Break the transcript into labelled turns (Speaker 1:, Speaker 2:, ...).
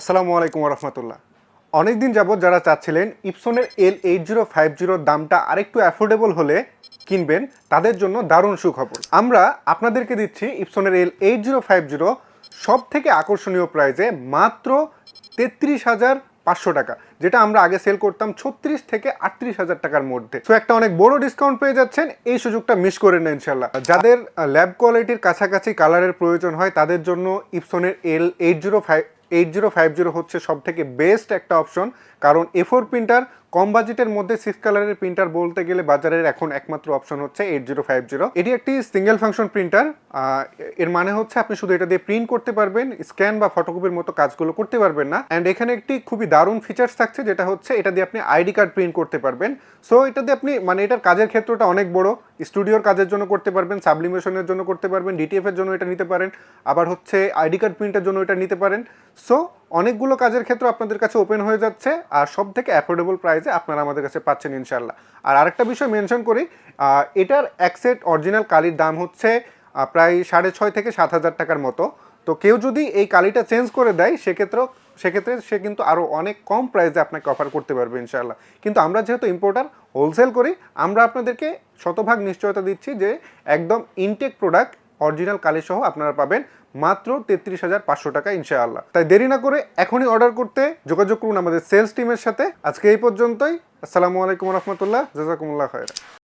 Speaker 1: আসসালামু আলাইকুম রহমতুল্লাহ। অনেকদিন যাবত যারা চাচ্ছিলেন ইপসনের এল এইট জিরো ফাইভ জিরোর দামটা আরেকটু অ্যাফোর্ডেবল হলে কিনবেন, তাদের জন্য দারুণ সুখবর। আমরা আপনাদেরকে দিচ্ছি ইপসনের L eight zero five zero সব থেকে আকর্ষণীয় প্রাইজে মাত্র তেত্রিশ হাজার পাঁচশো টাকা, যেটা আমরা আগে সেল করতাম ছত্রিশ থেকে আটত্রিশ হাজার টাকার মধ্যে। তো একটা অনেক বড় ডিসকাউন্ট পেয়ে যাচ্ছেন, এই সুযোগটা মিস করে না ইনশাল্লাহ যাদের ল্যাব কোয়ালিটির কাছাকাছি কালারের প্রয়োজন হয়, তাদের জন্য ইপসনের L eight zero five eight zero five zero হচ্ছে সব থেকে বেস্ট একটা অপশন কারণ এ ফোর প্রিন্টার কম বাজেটের মধ্যে সিক্স কালারের প্রিন্টার বলতে গেলে বাজারের এখন একমাত্র অপশন হচ্ছে এইট জিরো ফাইভ জিরো এটি একটি সিঙ্গেল ফাংশন প্রিন্টার এর মানে হচ্ছে আপনি শুধু এটা দিয়ে প্রিন্ট করতে পারবেন স্ক্যান বা ফটোকপির মতো কাজগুলো করতে পারবেন না। অ্যান্ড এখানে একটি খুবই দারুণ ফিচার্স থাকছে, যেটা হচ্ছে এটা দিয়ে আপনি আইডি কার্ড প্রিন্ট করতে পারবেন। সো এটা দিয়ে আপনি মানে এটার কাজের ক্ষেত্রটা অনেক বড়। স্টুডিওর কাজের জন্য করতে পারবেন সাবলিমেশনের জন্য করতে পারবেন ডিটিএফ এর জন্য এটা নিতে পারেন। আবার হচ্ছে আইডি কার্ড প্রিন্টের জন্য এটা নিতে পারেন। সো অনেকগুলো কাজের ক্ষেত্র আপনাদের কাছে ওপেন হয়ে যাচ্ছে, আর সব থেকে অ্যাফোর্ডেবল প্রাইসে আপনারা আমাদের কাছে পাচ্ছেন ইনশাল্লাহ আর আরেকটা বিষয় মেনশন করি এটার এক সেট অরিজিনাল কালির দাম হচ্ছে প্রায় সাড়ে ছয় থেকে সাত হাজার টাকার মতো। তো কেউ যদি এই কালিটা চেঞ্জ করে দেয়, সেক্ষেত্রেও, সেক্ষেত্রে সে কিন্তু আরও অনেক কম প্রাইসে আপনাকে অফার করতে পারবে ইনশাল্লাহ কিন্তু আমরা যেহেতু ইম্পোর্টার হোলসেল করি, আমরা আপনাদেরকে শতভাগ নিশ্চয়তা দিচ্ছি যে একদম ইনটেক প্রোডাক্ট অরিজিনাল কালি সহ আপনারা পাবেন মাত্র তেত্রিশ হাজার পাঁচশো টাকা ইনশাআল্লাহ। তাই দেরি না করে এখনই অর্ডার করতে যোগাযোগ করুন আমাদের সেলস টিমের সাথে। আজকে এই পর্যন্তই। আসসালামু আলাইকুম রহমতুল্লাহ। জাজাকুমুল্লাহ খয়রা